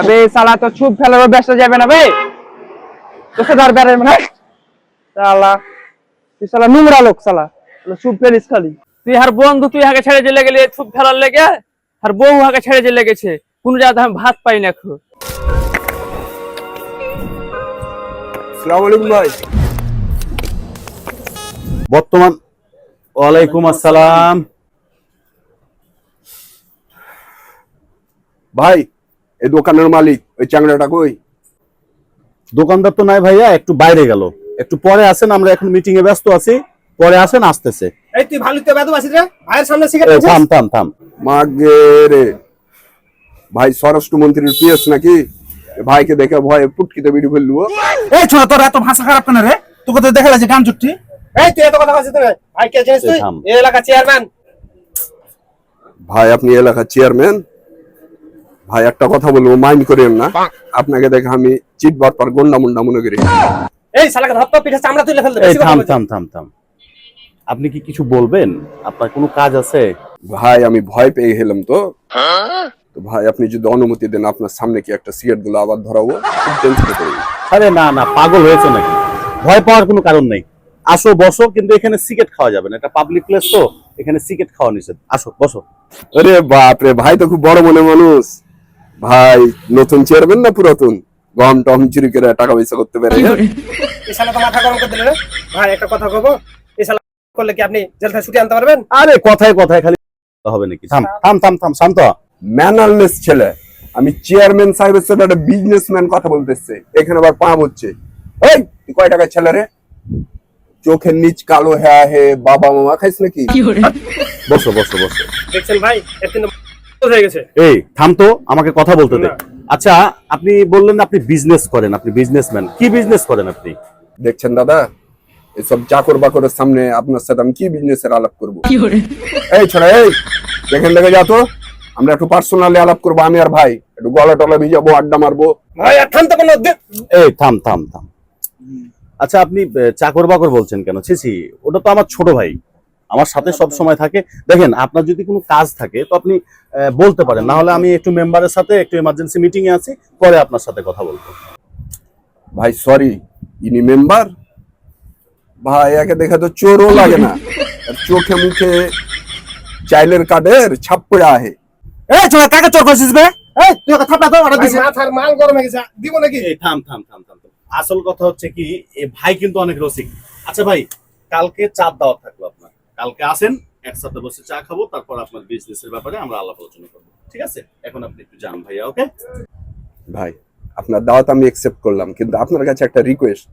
আবে সালা তো ছুপ ফেলার ব্যস্ত যাবে না বে। তোকে ধর বেড়ে মানে সালা তুই সালা নোংরা লোক সালা। ছুপ ফেলিস খালি। তুই আর বন্ধু তুই হাকে ছেড়ে চলে গেলি ছুপ ফেলার লেগে? আর বউ হাকে ছেড়ে চলে গেছে। কোন জায়গায় আমি ভাত পাই না খো সালাম আলাইকুম ভাই। বর্তমান ওয়ালাইকুম আসসালাম। ভাই এই দোকানের মালিক ওই চ্যাংড়াটা কই? দোকানদার তো নাই ভাইয়া একটু বাইরে গেল। একটু পরে আসেন আমরা এখন মিটিং এ ব্যস্ত আছি। পরে আসেন আসতেছে। এই তুই ভালুতে বেদম আছিস রে? ভাইয়ের সামনে সিগারেট থাম থাম থাম। মাগে রে। ভাই স্বরাষ্ট্রমন্ত্রীর পিএস নাকি? ভাইকে দেখে ভয়ে পুটকিতে বিড়ি ফেললু ও। এই ছোড়া তোর এত ভাষা খারাপ কেন রে? তোকে তো দেখা যাচ্ছে গান চুট্টি এই তুই এত কথা বলছিস তুই ভাই কে জানিস তুই? এই এলাকা চেয়ারম্যান ভাই আপনি এলাকার চেয়ারম্যান ভাই একটা কথা বলব মাইন্ড করেন না। আপনাকে দেখে আমি চিট বাটপার গন্ডা মুন্ডা মনে করি। এই শালাকে ধপ ধপ পিঠে চামড়া তুলে ফেল দে এই থাম থাম থাম থাম। আপনি কি কিছু বলবেন? আপনার কোনো কাজ আছে? ভাই আমি ভয় পেয়ে গেলাম তো। তো ভাই আপনি যদি অনুমতি দেন আপনার সামনে কি একটা সিগারেটগুলো আবার ধরাবো? আরে না না পাগল হয়েছে নাকি? ভয় পাওয়ার কোনো কারণ নেই। আসো বসো কিন্তু এখানে সিগারেট খাওয়া যাবে না। এটা পাবলিক প্লেস তো এখানে সিগারেট খাওয়া নিষেধ। আসো বসো। আরে বাপ রে ভাই তো খুব বড় মনে মানুষ। ভাই নতুন চেয়ারম্যান না পুরাতন? গম টম চুরি করে টাকা পয়সা করতে পারে এই শালা তো মাথা গরম করে দিলে ভাই একটা কথা কব এই করলে কি আপনি জেল থেকে ছুটি আনতে পারবেন? আরে কথায় কথায় খালি হবে নাকি? থাম থাম থাম থাম শান্ত। ম্যানারলেস ছেলে। আমি চেয়ারম্যান সাহেবের সাথে একটা বিজনেসম্যান কথা বলতেছে। এখানে আবার পা হচ্ছে। এই তুই কয় টাকার ছেলে রে? চোখের নিচ কালো হ্যাঁ হে বাবা মামা খাইস নাকি? বসো বসো বসো। দেখছেন ভাই এর কিন্তু হয়ে গেছে। এই থাম আমাকে কথা বলতে দে। আচ্ছা আপনি বললেন আপনি বিজনেস করেন আপনি বিজনেসম্যান কি বিজনেস করেন আপনি? দেখছেন দাদা এসব চাকর বাকরের সামনে আপনার সাথে আমি কি বিজনেসের আলাপ করব? এই ছোড়া এই দেখেন দেখে যা তো আমরা একটু পার্সোনালি আলাপ করব আমি আর ভাই। একটু গলা টলা ভিজাবো আড্ডা মারবো। ভাই আর এই থাম থাম থাম। আচ্ছা আপনি চাকর বাকর বলছেন কেন? ছি ছি ওটা তো আমার ছোট ভাই। আমার সাথে সব সময় থাকে। দেখেন আপনার যদি কোনো কাজ থাকে তো আপনি আহ, বলতে পারেন। না হলে আমি একটু মেম্বারের সাথে একটু এমার্জেন্সি মিটিং এ আছি পরে আপনার সাথে কথা বলব। ভাই সরি ইনি মেম্বার ভাই একে দেখে তো চোরও লাগে না। আর চোখে মুখে চাইলের কাঠের ছাপ পড়ে আহে। এই ছোড়া কাকে চোর করছিস বে? এই তুই ওকে থাপড়া তো অর্ডার ভাই, দিছিস মাথার মাল গরম হয়ে গেছে দিব নাকি? এই থাম থাম থাম থাম থাম। আসল কথা হচ্ছে কি এ ভাই কিন্তু অনেক রসিক। আচ্ছা ভাই কালকে চাপ দাওয়াত থাকল কালকে আসেন একসাথে বসে চা খাব তারপর আপনার বিজনেসের ব্যাপারে আমরা আলাপ আলোচনা করব ঠিক আছে? এখন আপনি একটু যান ভাইয়া ওকে? ভাই আপনার দাওয়াত আমি একসেপ্ট করলাম কিন্তু আপনার কাছে একটা রিকোয়েস্ট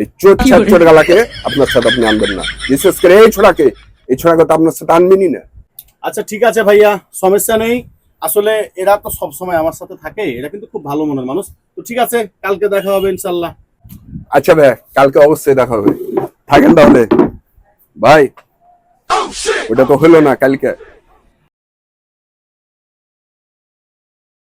এই চোর ছাত্র গালাকে আপনার সাথে আপনি আনবেন না। বিশেষ করে এই ছোড়াকে। এই ছোড়াকে তো আপনার সাথে আনবেনই না। আচ্ছা ঠিক আছে ভাইয়া সমস্যা নেই। আসলে এরা তো সব সময় আমার সাথে থাকে এরা কিন্তু খুব ভালো মনের মানুষ। তো ঠিক আছে কালকে দেখা হবে ইনশাল্লাহ আচ্ছা ভাই কালকে অবশ্যই দেখা হবে। থাকেন তাহলে। ভাই ওটা তো হলো না কালকে।